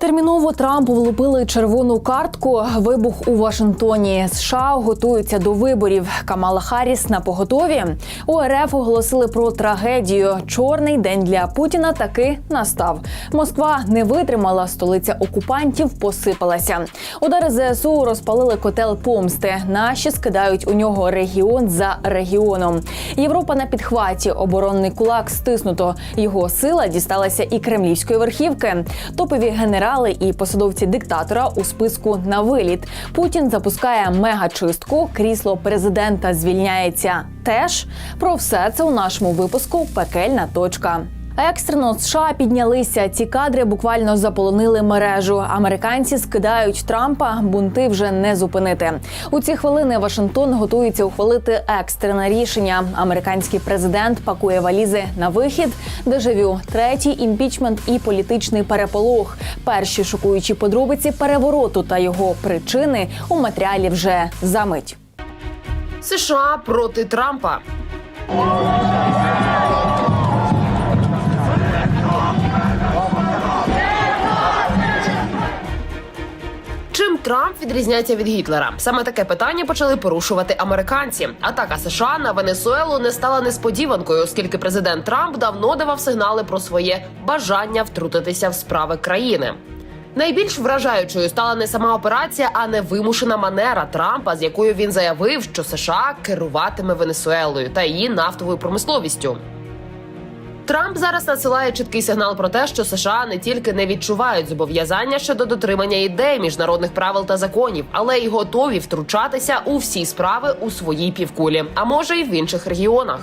Терміново Трампу влупили червону картку. Вибух у Вашингтоні. США готуються до виборів. Камала Харріс на поготові. У РФ оголосили про трагедію. Чорний день для Путіна таки настав. Москва не витримала. Столиця окупантів посипалася. Удари ЗСУ розпалили котел помсти. Наші скидають у нього регіон за регіоном. Європа на підхваті. Оборонний кулак стиснуто. Його сила дісталася і кремлівської верхівки. Топові генерали і посадовці диктатора у списку на виліт. Путін запускає мегачистку. Крісло президента звільняється. Теж про все це у нашому випуску Пекельна точка. Екстрено США піднялися. Ці кадри буквально заполонили мережу. Американці скидають Трампа. Бунти вже не зупинити. У ці хвилини Вашингтон готується ухвалити екстрене рішення. Американський президент пакує валізи на вихід. Дежавю, третій імпічмент і політичний переполох. Перші шокуючі подробиці перевороту та його причини у матеріалі вже за мить. США проти Трампа. Трамп відрізняється від Гітлера? Саме таке питання почали порушувати американці. Атака США на Венесуелу не стала несподіванкою, оскільки президент Трамп давно давав сигнали про своє бажання втрутитися в справи країни. Найбільш вражаючою стала не сама операція, а не вимушена манера Трампа, з якою він заявив, що США керуватиме Венесуелою та її нафтовою промисловістю. Трамп зараз надсилає чіткий сигнал про те, що США не тільки не відчувають зобов'язання щодо дотримання ідей міжнародних правил та законів, але й готові втручатися у всі справи у своїй півкулі, а може й в інших регіонах.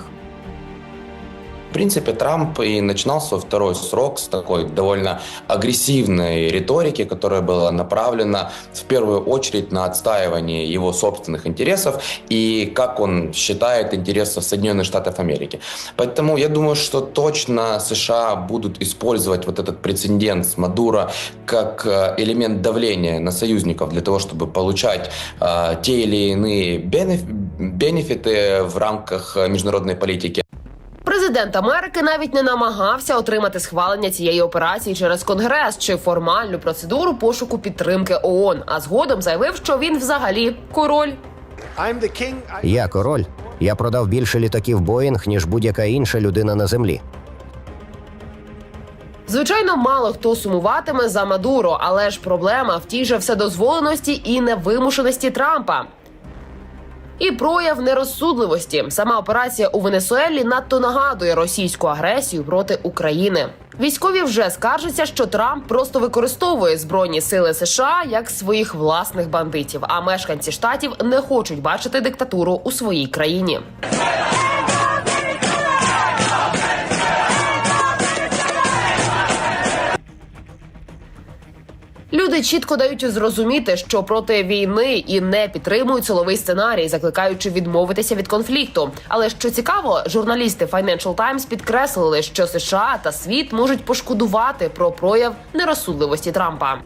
В принципе, Трамп и начинал свой второй срок с такой довольно агрессивной риторики, которая была направлена в первую очередь на отстаивание его собственных интересов и, как он считает, интересов Соединенных Штатов Америки. Поэтому я думаю, что точно США будут использовать вот этот прецедент с Мадуро как э, элемент давления на союзников для того, чтобы получать э, те или иные бенеф- бенефиты в рамках э, международной политики. Президент Америки навіть не намагався отримати схвалення цієї операції через конгрес чи формальну процедуру пошуку підтримки ООН, а згодом заявив, що він взагалі король. I'm king. I- Я король. Я продав більше літаків Боїнг, ніж будь-яка інша людина на землі. Звичайно, мало хто сумуватиме за Мадуро, але ж проблема в тій же вседозволеності і невимушеності Трампа. І прояв нерозсудливості. Сама операція у Венесуелі надто нагадує російську агресію проти України. Військові вже скаржаться, що Трамп просто використовує збройні сили США як своїх власних бандитів. А мешканці штатів не хочуть бачити диктатуру у своїй країні. Люди чітко дають зрозуміти, що проти війни і не підтримують силовий сценарій, закликаючи відмовитися від конфлікту. Але що цікаво, журналісти Financial Times підкреслили, що США та світ можуть пошкодувати про прояв нерозсудливості Трампа.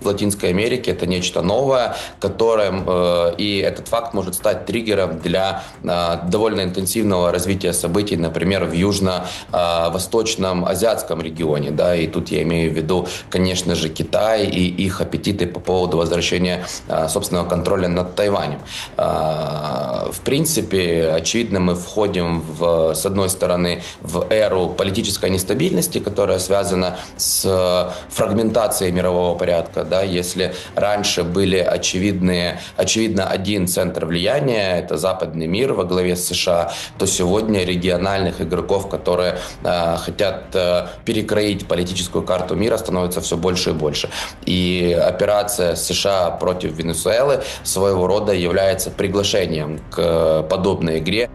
В Латинской Америке это нечто новое, которым э, и этот факт может стать триггером для э, довольно интенсивного развития событий, например, в южно-восточном азиатском регионе, да, и тут я имею в виду, конечно же, Китай и их аппетиты по поводу возвращения э, собственного контроля над Тайванем. Э, в принципе, очевидно, мы входим в, с одной стороны в эру политической нестабильности, которая связана с э, фрагментацией мирового порядка, да, если раньше были очевидные, очевидно один центр влияния, это западный мир во главе с США, то сегодня региональных игроков, которые э, хотят э, перекроить политическую карту мира, становится все больше и больше. И операция США против Венесуэлы своего рода является приглашением к э, подобной игре.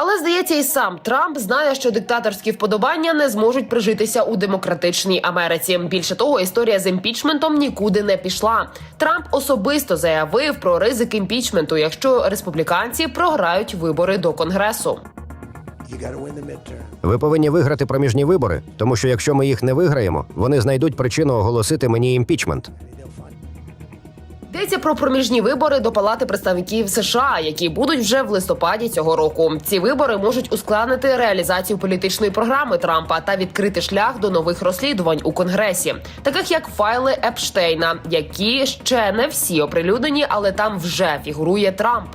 Але здається, і сам Трамп знає, що диктаторські вподобання не зможуть прижитися у демократичній Америці. Більше того, історія з імпічментом нікуди не пішла. Трамп особисто заявив про ризик імпічменту, якщо республіканці програють вибори до конгресу. Ви повинні виграти проміжні вибори, тому що якщо ми їх не виграємо, вони знайдуть причину оголосити мені імпічмент. Йдеться про проміжні вибори до Палати представників США, які будуть вже в листопаді цього року. Ці вибори можуть ускладнити реалізацію політичної програми Трампа та відкрити шлях до нових розслідувань у Конгресі, таких як файли Епштейна, які ще не всі оприлюднені, але там вже фігурує Трамп.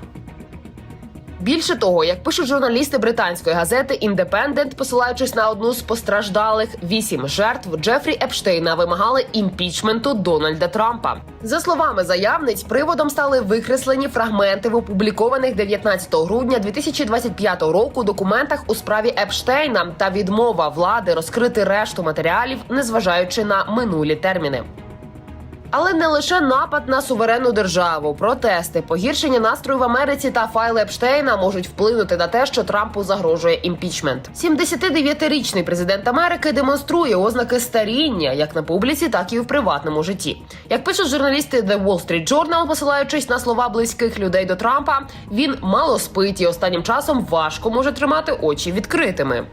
Більше того, як пишуть журналісти британської газети Індепендент, посилаючись на одну з постраждалих, вісім жертв Джефрі Епштейна вимагали імпічменту Дональда Трампа. За словами заявниць, приводом стали викреслені фрагменти в опублікованих 19 грудня 2025 року документах у справі Епштейна та відмова влади розкрити решту матеріалів, незважаючи на минулі терміни. Але не лише напад на суверенну державу, протести, погіршення настрою в Америці та файли Епштейна можуть вплинути на те, що Трампу загрожує імпічмент. 79-річний президент Америки демонструє ознаки старіння як на публіці, так і в приватному житті. Як пишуть журналісти The Wall Street Journal, посилаючись на слова близьких людей до Трампа, він мало спить і останнім часом важко може тримати очі відкритими.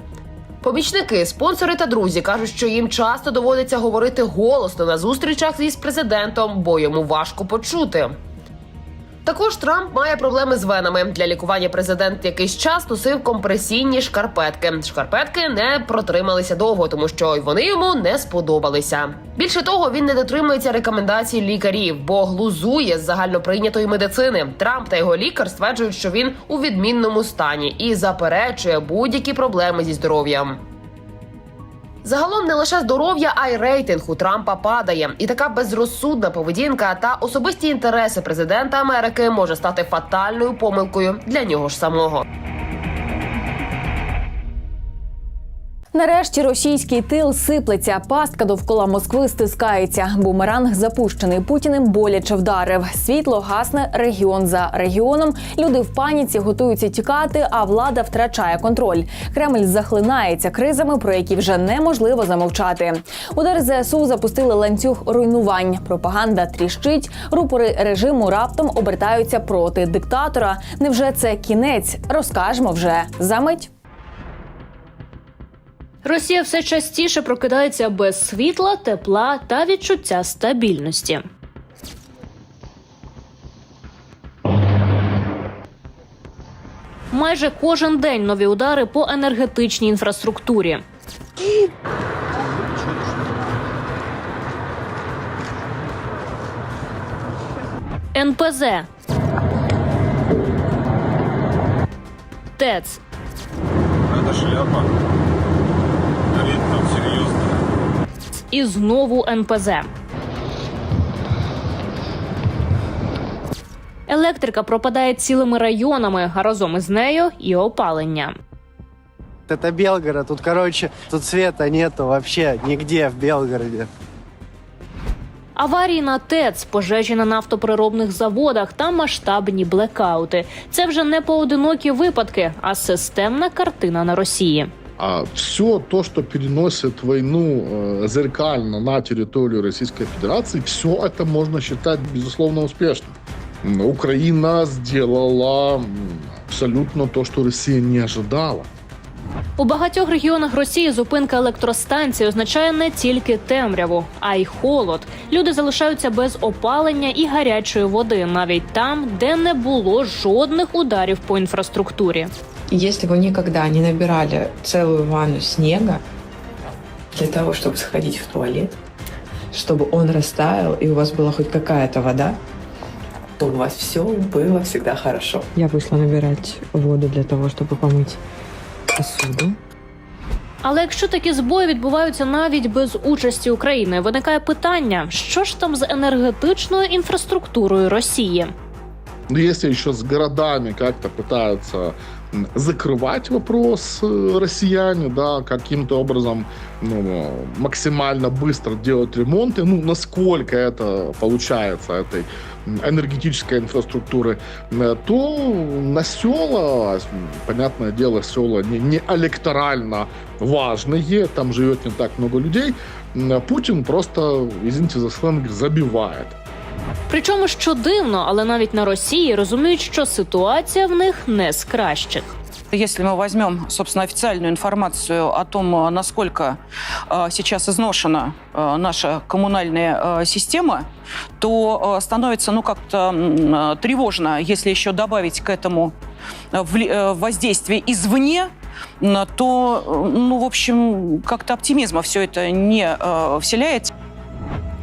Помічники, спонсори та друзі кажуть, що їм часто доводиться говорити голосно на зустрічах із президентом, бо йому важко почути. Також Трамп має проблеми з венами. Для лікування президент якийсь час носив компресійні шкарпетки. Шкарпетки не протрималися довго, тому що вони йому не сподобалися. Більше того, він не дотримується рекомендацій лікарів, бо глузує з загальноприйнятої медицини. Трамп та його лікар стверджують, що він у відмінному стані і заперечує будь-які проблеми зі здоров'ям. Загалом не лише здоров'я, а й рейтинг у Трампа падає, і така безрозсудна поведінка та особисті інтереси президента Америки може стати фатальною помилкою для нього ж самого. Нарешті російський тил сиплеться. Пастка довкола Москви стискається. Бумеранг запущений путіним боляче вдарив. Світло гасне регіон за регіоном. Люди в паніці готуються тікати, а влада втрачає контроль. Кремль захлинається кризами, про які вже неможливо замовчати. Удари ЗСУ запустили ланцюг руйнувань. Пропаганда тріщить. Рупори режиму раптом обертаються проти диктатора. Невже це кінець? Розкажемо вже за мить. Росія все частіше прокидається без світла, тепла та відчуття стабільності. Майже кожен день нові удари по енергетичній інфраструктурі. НПЗ ТЕЦ Это шляпа. Серьезно. і знову НПЗ. Електрика пропадає цілими районами, а разом із нею і опалення. Это Белгород. Тут, короче, тут света нету вообще нигде в Белгороде. Аварії на ТЕЦ, пожежі на нафтоприробних заводах та масштабні блекаути. Це вже не поодинокі випадки, а системна картина на Росії. А все то, что переносит войну э, зеркально на территорию Российской Федерации, все это можно считать безусловно успешным. М, Украина сделала м, абсолютно то, что Россия не ожидала. У багатьох регіонах Росії зупинка електростанцій означає не тільки темряву, а й холод. Люди залишаються без опалення і гарячої води, навіть там, де не було жодних ударів по інфраструктурі. Если вы никогда не набирали целую ванну снега для того, чтобы сходить в туалет, чтобы он растаял и у вас была хоть какая-то вода, то у вас все было всегда хорошо. Я вышла набирать воду для того, чтобы помыть посуду. Але якщо такі збої відбуваються навіть без участі України, виникає питання: що ж там з енергетичною інфраструктурою Росії? Но если еще с городами как-то пытаются м, закрывать вопрос э, россияне, да, каким-то образом ну, максимально быстро делать ремонты, ну, насколько это получается этой энергетической инфраструктуры, э, то на села, понятное дело, села не, не электорально важные, там живет не так много людей, Путин просто, извините за сленг, забивает. Причому що дивно, але навіть на Росії розуміють, що ситуація в них не з кращих. Если мы возьмем, собственно, официальную информацию о том, э, насколько э, сейчас изношена э, наша коммунальная э, система, то э, становится, ну, как-то м, э, тревожно, если еще добавить к этому э, вли- э, воздействие извне, м, то, э, ну, в общем, как-то оптимизма все это не э, вселяет.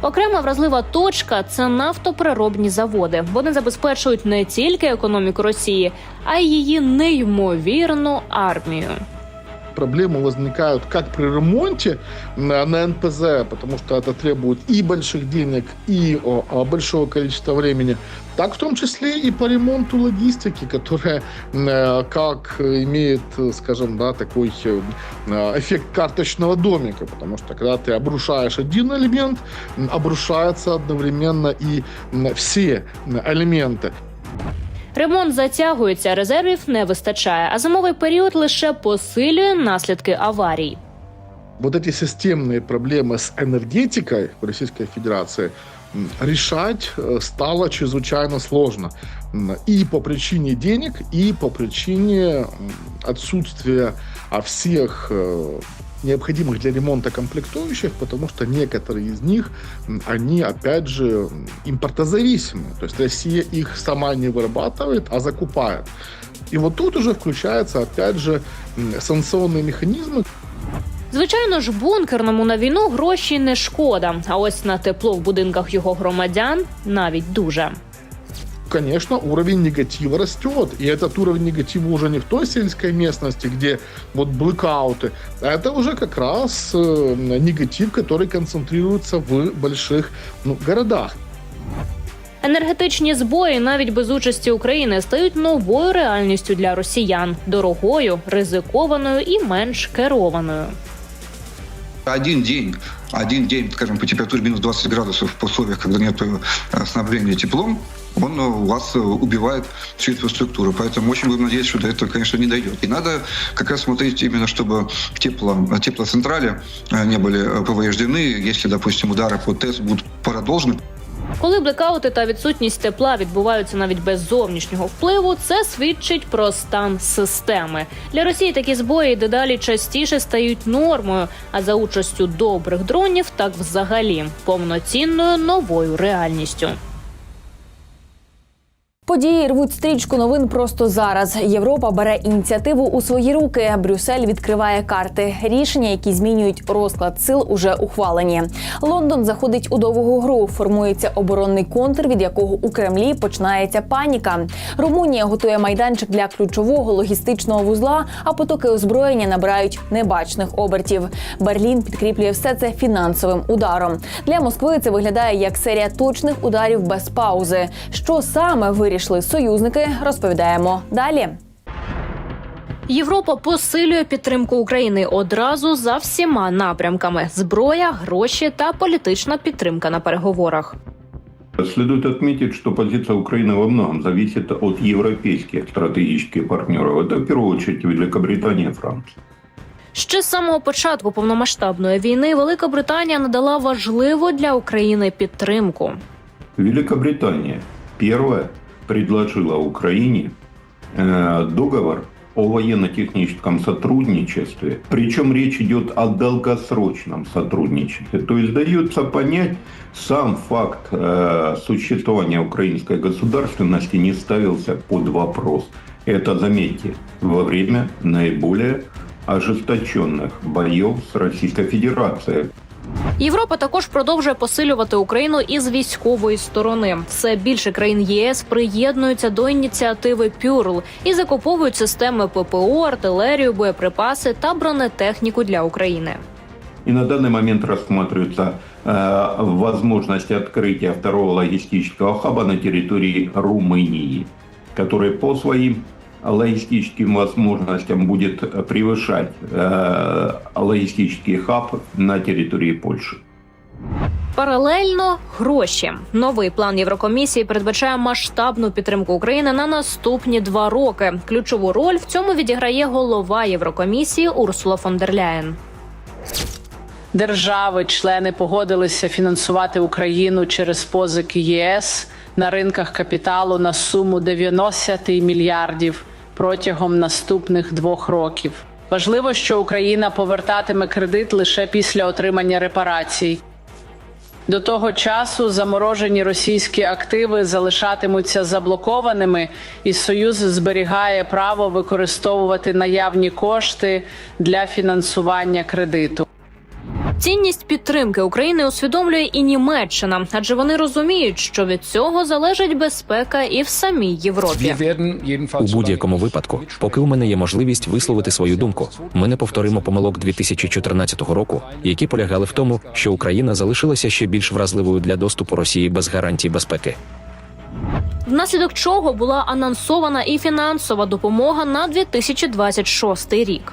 Окрема вразлива точка це нафтопереробні заводи. Вони забезпечують не тільки економіку Росії, а й її неймовірну армію. Проблемы возникают как при ремонте на, на НПЗ, потому что это требует и больших денег, и о, большого количества времени, так в том числе и по ремонту логистики, которая э, как имеет, э, скажем, да, такой э, эффект карточного домика, потому что когда ты обрушаешь один элемент, м, обрушаются одновременно и м, все м, элементы. Ремонт затягується, резервів не вистачає, а зимовий період лише посилює наслідки аварій. вот эти системные проблемы с энергетикой в Российской Федерации м, решать э, стало чрезвычайно сложно. И по причине денег, и по причине отсутствия а, всех э, необходимых для ремонта комплектующих, потому что некоторые из них, они, опять же, импортозависимы. То есть Россия их сама не вырабатывает, а закупает. И вот тут уже включаются, опять же, санкционные механизмы, Звичайно ж, бункерному на війну гроші не шкода. А ось на тепло в будинках його громадян навіть дуже. конечно, уровень негатива растет. И этот уровень негатива уже не в той сельской местности, где вот блэкауты, а это уже как раз э, негатив, который концентрируется в больших ну, городах. Енергетичні збої навіть без участі України стають новою реальністю для росіян дорогою, ризикованою і менш керованою. Один день, один день, скажем, по температуре минус 20 градусов в условиях, когда нет э, снабжения теплом, он э, у вас э, убивает всю инфраструктуру. Поэтому очень будем надеяться, что до этого, конечно, не дойдет. И надо как раз смотреть именно, чтобы тепло, теплоцентрали не были повреждены. Если, допустим, удары по ТЭС будут продолжены, Коли блекаути та відсутність тепла відбуваються навіть без зовнішнього впливу, це свідчить про стан системи. Для Росії такі збої дедалі частіше стають нормою, а за участю добрих дронів так взагалі повноцінною новою реальністю. Події рвуть стрічку новин просто зараз. Європа бере ініціативу у свої руки. Брюссель відкриває карти. Рішення, які змінюють розклад сил, уже ухвалені. Лондон заходить у довгу гру. Формується оборонний контур, від якого у Кремлі починається паніка. Румунія готує майданчик для ключового логістичного вузла, а потоки озброєння набирають небачних обертів. Берлін підкріплює все це фінансовим ударом. Для Москви це виглядає як серія точних ударів без паузи. Що саме вирішили союзники, розповідаємо далі. Європа посилює підтримку України одразу за всіма напрямками: зброя, гроші та політична підтримка на переговорах. Следует отметить, что позиция Украины во многом зависит от европейских стратегических партнеров. Это в первую очередь Великобритания и Франция. Ще з самого початку повномасштабної війни Велика Британія надала важливу для України підтримку. Великобритания первая предложила Украине э, договор о военно-техническом сотрудничестве. Причем речь идет о долгосрочном сотрудничестве. То есть дается понять, сам факт э, существования украинской государственности не ставился под вопрос. Это, заметьте, во время наиболее ожесточенных боев с Российской Федерацией. Європа також продовжує посилювати Україну із військової сторони. Все більше країн ЄС приєднуються до ініціативи Пюрл і закуповують системи ППО, артилерію, боєприпаси та бронетехніку для України. И на данный момент рассматривается э, возможность открытия второго логистического хаба на территории Румынии, который по своим логистическим возможностям будет превышать э, логистический хаб на территории Польши. Паралельно гроші. Новий план Єврокомісії передбачає масштабну підтримку України на наступні два роки. Ключову роль в цьому відіграє голова Єврокомісії Урсула фон дер Ляєн. Держави-члени погодилися фінансувати Україну через позики ЄС на ринках капіталу на суму 90 мільярдів протягом наступних двох років. Важливо, що Україна повертатиме кредит лише після отримання репарацій. До того часу заморожені російські активи залишатимуться заблокованими, і Союз зберігає право використовувати наявні кошти для фінансування кредиту. Цінність підтримки України усвідомлює і Німеччина, адже вони розуміють, що від цього залежить безпека і в самій Європі. У будь-якому випадку, поки у мене є можливість висловити свою думку, ми не повторимо помилок 2014 року, які полягали в тому, що Україна залишилася ще більш вразливою для доступу Росії без гарантій безпеки. Внаслідок чого була анонсована і фінансова допомога на 2026 рік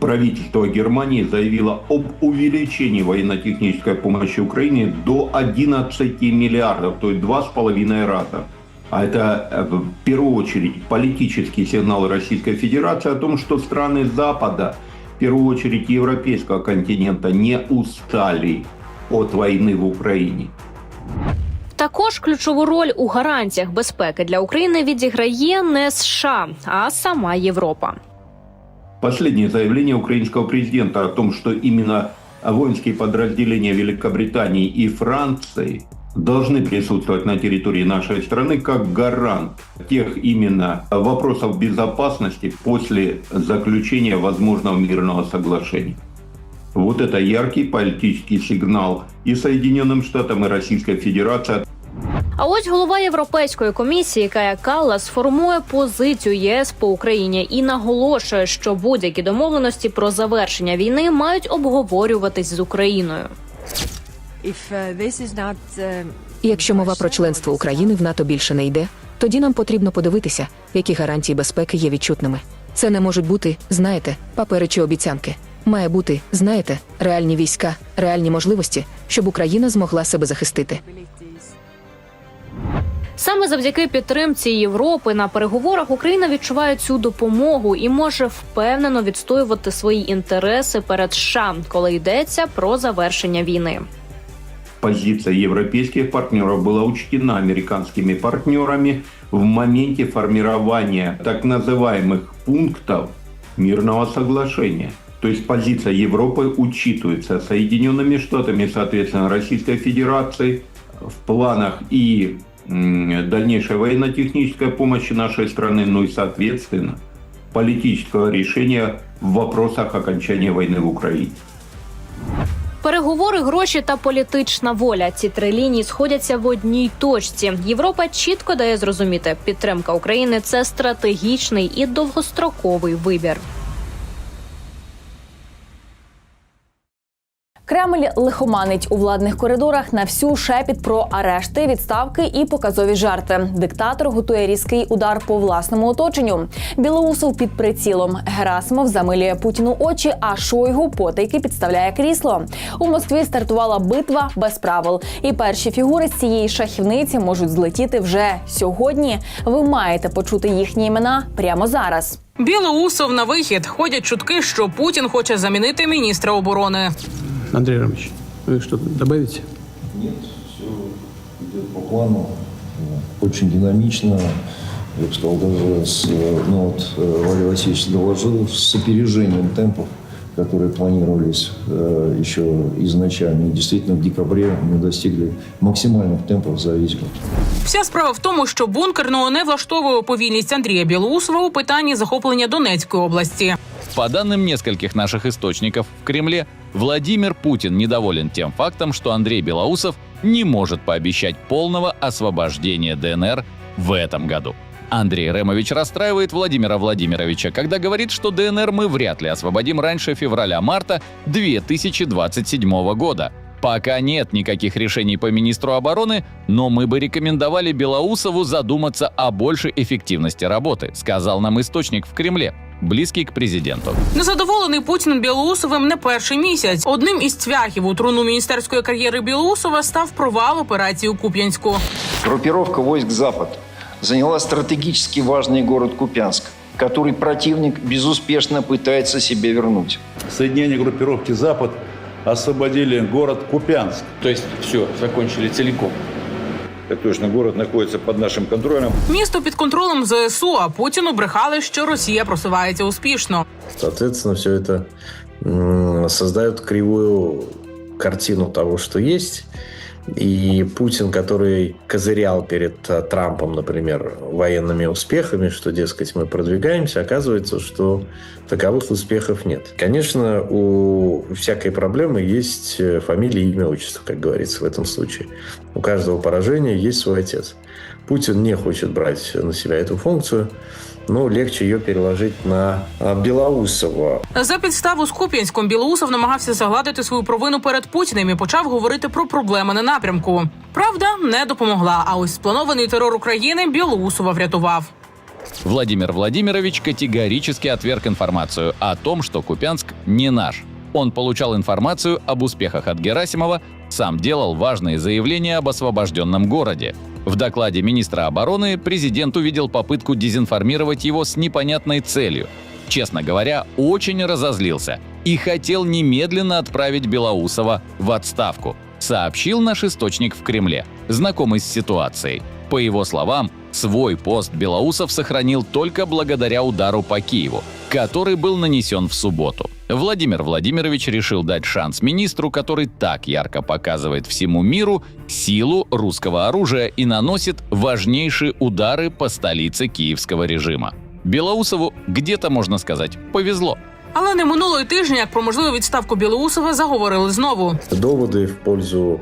Правительство Германии заявило об увеличении военно-технической помощи Украине до 11 миллиардов, то есть два с половиной раза. А это э, в первую очередь политический сигнал Российской Федерации о том, что страны Запада, в первую очередь европейского континента, не устали от войны в Украине. Також ключову роль у гарантіях безпеки для України відіграє не США, а сама Європа. Последнее заявление украинского президента о том, что именно воинские подразделения Великобритании и Франции должны присутствовать на территории нашей страны как гарант тех именно вопросов безопасности после заключения возможного мирного соглашения. Вот это яркий политический сигнал и Соединенным Штатам, и Российской Федерации А ось голова Європейської комісії Кая Каллас формує позицію єС по Україні і наголошує, що будь-які домовленості про завершення війни мають обговорюватись з Україною. Якщо мова про членство України в НАТО більше не йде, тоді нам потрібно подивитися, які гарантії безпеки є відчутними. Це не можуть бути, знаєте, папери чи обіцянки. Має бути, знаєте, реальні війська, реальні можливості, щоб Україна змогла себе захистити. Саме завдяки підтримці Європи на переговорах Україна відчуває цю допомогу і може впевнено відстоювати свої інтереси перед США, коли йдеться про завершення війни. позиция европейских партнеров была учтена американскими партнерами в моменте формирования так называемых пунктов мирного соглашения. То есть позиция Европы учитывается Соединенными Штатами, соответственно, Российской Федерацией в планах и м, дальнейшей военно-технической помощи нашей страны, ну и, соответственно, политического решения в вопросах окончания войны в Украине. Переговори, гроші та політична воля. Ці три лінії сходяться в одній точці. Європа чітко дає зрозуміти, підтримка України це стратегічний і довгостроковий вибір. Кремль лихоманить у владних коридорах на всю шепіт про арешти, відставки і показові жарти. Диктатор готує різкий удар по власному оточенню. Білоусов під прицілом. Герасимов замилює Путіну очі, а Шойгу потайки підставляє крісло. У Москві стартувала битва без правил. І перші фігури з цієї шахівниці можуть злетіти вже сьогодні. Ви маєте почути їхні імена прямо зараз. Білоусов на вихід. Ходять чутки, що Путін хоче замінити міністра оборони. Андрей Рамович, вы что-то добавите? Нет, все идет по плану, э, очень динамично. Я бы сказал, даже с, э, ну вот э, Валерий Васильевич доложил, с опережением темпов, которые планировались э, еще изначально. И действительно, в декабре мы достигли максимальных темпов за весь год. Вся справа в тому, що бункерного не влаштовує повільність Андрія Білоусова у питанні захоплення Донецької області. По данным нескольких наших источников в Кремле, Владимир Путин недоволен тем фактом, что Андрей Белоусов не может пообещать полного освобождения ДНР в этом году. Андрей Ремович расстраивает Владимира Владимировича, когда говорит, что ДНР мы вряд ли освободим раньше февраля-марта 2027 года. Пока нет никаких решений по министру обороны, но мы бы рекомендовали Белоусову задуматься о большей эффективности работы, сказал нам источник в Кремле, близкий к президенту. Незадоволений Путін Білоусовим не перший місяць. Одним із цвяхів у труну міністерської кар'єри Білоусова став провал операції у Куп'янську. Группировка войск «Запад» заняла стратегически важный город Купянск, который противник безуспешно пытается себе вернуть. Соединение группировки «Запад» освободили город Купянск. То есть все, закончили целиком? Так точно, город знаходиться під нашим контролем. Місто під контролем ЗСУ, а Путіну брехали, що Росія просувається успішно. Соответственно, все это м, создает кривую картину того, что есть. И Путин, который козырял перед э, Трампом, например, военными успехами, что, дескать, мы продвигаемся, оказывается, что таковых успехов нет. Конечно, у всякой проблемы есть э, фамилия, имя, отчество, как говорится в этом случае. У каждого поражения есть свой отец. Путин не хочет брать на себя эту функцию, но легче ее переложить на а, Белоусова. За підставу з Куп'янськом Білоусов намагався загладити свою провину перед Путіним і почав говорити про проблеми на напрямку. Правда, не допомогла. А ось спланований терор України Білоусова врятував. Владимир Владимирович категорически отверг информацию о том, что Купянск не наш. Он получал информацию об успехах от Герасимова, сам делал важные заявления об освобожденном городе. В докладе министра обороны президент увидел попытку дезинформировать его с непонятной целью. Честно говоря, очень разозлился и хотел немедленно отправить Белоусова в отставку, сообщил наш источник в Кремле, знакомый с ситуацией. По его словам, свой пост Белоусов сохранил только благодаря удару по Киеву, который был нанесен в субботу. Владимир Владимирович решил дать шанс министру, который так ярко показывает всему миру силу русского оружия и наносит важнейшие удары по столице киевского режима. Белоусову где-то, можно сказать, повезло. Але не минуло й тижня, як про можливу відставку Білоусова заговорили знову. Доводы в пользу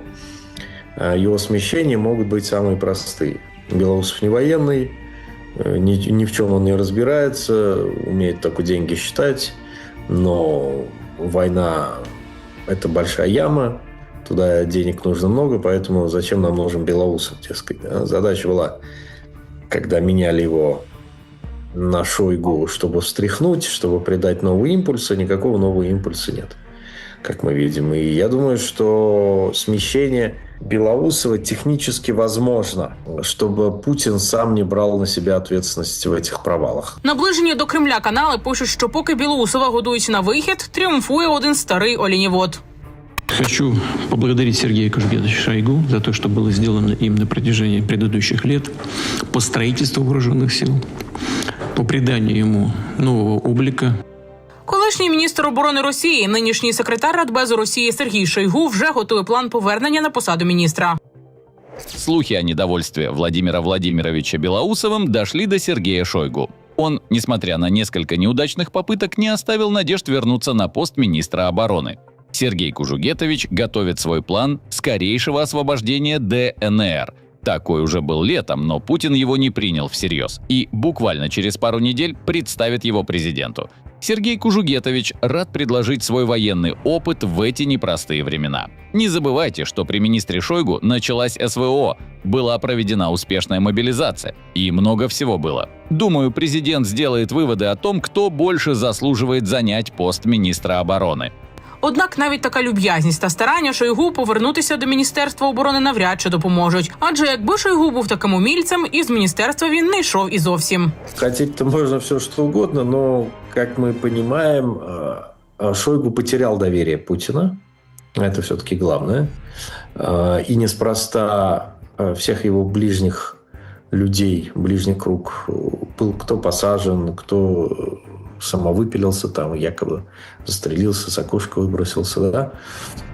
его смещения могут быть самые простые. Белоусов не военный, э, ни, ни в чем он не разбирается, умеет только деньги считать, но война – это большая яма, туда денег нужно много, поэтому зачем нам нужен Белоусов, дескать. да? Задача была, когда меняли его на Шойгу, чтобы встряхнуть, чтобы придать новый импульс, а никакого нового импульса нет, как мы видим. И я думаю, что смещение Белоусова технически возможно, чтобы Путин сам не брал на себя ответственность в этих провалах. Наближені до Кремля канали пишуть, що поки Білоусова годують на вихід, тріумфує один старий олінівод. Хочу поблагодарить Сергея Кужбедовича Шойгу за то, что было сделано им на протяжении предыдущих лет по строительству вооруженных сил, по приданию ему нового облика, Колишній міністр оборони Росії, нинішній секретар Радбезу Росії Сергій Шойгу вже готує план повернення на посаду міністра. Слухи о недовольстве Владимира Владимировича Белоусовым дошли до Сергея Шойгу. Он, несмотря на несколько неудачных попыток, не оставил надежд вернуться на пост министра обороны. Сергей Кужугетович готовит свой план скорейшего освобождения ДНР. Такой уже был летом, но Путин его не принял всерьез и буквально через пару недель представит его президенту. Сергей Кужугетович рад предложить свой военный опыт в эти непростые времена. Не забывайте, что при министре Шойгу началась СВО, была проведена успешная мобилизация и много всего было. Думаю, президент сделает выводы о том, кто больше заслуживает занять пост министра обороны. Однак навіть така люб'язність та старання Шойгу повернутися до міністерства оборони навряд чи допоможуть. Адже якби Шойгу був таким умільцем, із міністерства він не йшов і зовсім. Хотеть-то можно все что угодно, но, как мы понимаем, э, э, Шойгу потерял доверие Путина. Это все-таки главное. Э, И неспроста э, всех его ближних людей, ближний круг, э, был кто посажен, кто э, самовыпилился, там якобы застрелился, с окошка выбросился, да.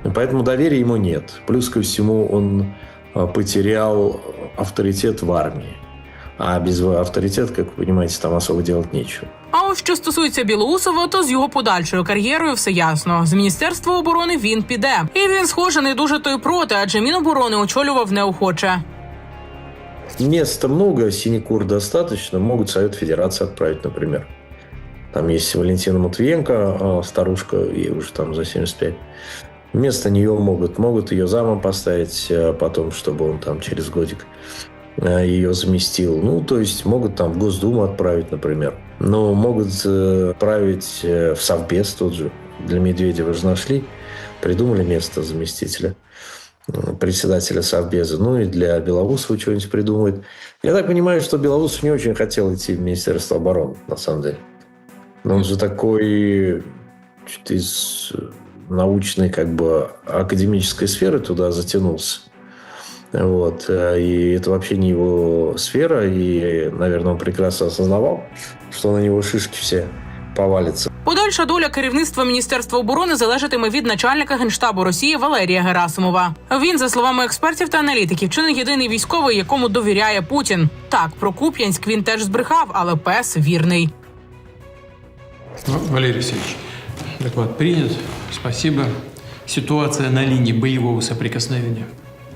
И Поэтому доверия ему нет. Плюс ко всему он э, потерял авторитет в армии. А без авторитета, как вы понимаете, там особо делать нечего. А ось що стосується Білоусова, то з його подальшою кар'єрою все ясно. З міністерства оборони він піде, і він, схоже, не дуже то й проти, адже міноборони очолював неохоче. Места много, синекур достаточно. Могут Совет Федерации отправить, например. Там есть Валентина Матвиенко, а, старушка, ей уже там за 75. Вместо нее могут, могут ее замом поставить а, потом, чтобы он там через годик а, ее заместил. Ну, то есть могут там в Госдуму отправить, например. Но могут э, отправить э, в Совбез тот же. Для Медведева же нашли, придумали место заместителя э, председателя Совбеза. Ну и для Белоусова что-нибудь придумают. Я так понимаю, что Белоусов не очень хотел идти в Министерство обороны, на самом деле. Но он же такой что-то из научной, как бы, академической сферы туда затянулся. Вот. э, И это вообще не его сфера. И, наверное, он прекрасно осознавал, что на него шишки все повалятся. Подальша доля керівництва міністерства оборони залежатиме від начальника генштабу Росії Валерія Герасимова. Він, за словами експертів та аналітиків, чи не єдиний військовий, якому довіряє Путін. Так, про Куп'янськ він теж збрехав, але пес вірний. Ну, Валерий Алексеевич, доклад принят. Спасибо. Ситуация на линии боевого соприкосновения.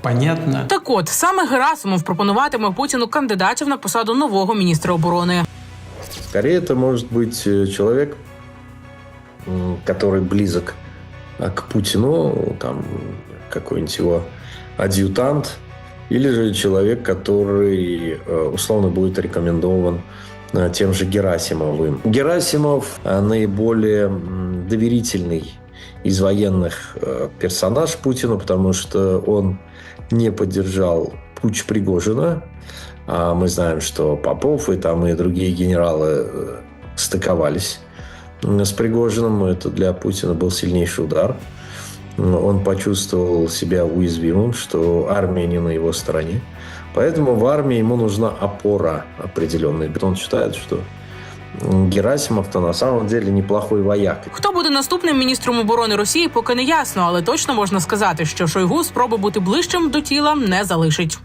Понятно. Так от саме Герасимов пропонуватиме Путіну кандидатів на посаду нового міністра оборони. Скорее, это может быть э, человек, м, который близок а, к Путину, там какой-нибудь его адъютант, или же человек, который э, условно будет рекомендован э, тем же Герасимовым. Герасимов э, наиболее доверительный из военных э, персонаж Путину, потому что он не поддержал путь Пригожина. А мы знаем, что Попов и там и другие генералы э, стыковались с Пригожиным. Это для Путина был сильнейший удар. Он почувствовал себя уязвимым, что армия не на его стороне. Поэтому в армии ему нужна опора определенная. Он считает, что Герасимов-то на самом деле неплохой вояк. Хто буде наступним міністром оборони Росії, поки не ясно, але точно можна сказати, що Шойгу спроби бути ближчим до тіла не залишить.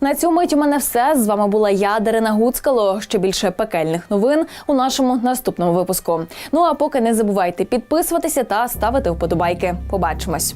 На цю мить у мене все. З вами була я, Дарина Гуцкало. Ще більше пекельних новин у нашому наступному випуску. Ну а поки не забувайте підписуватися та ставити вподобайки. Побачимось.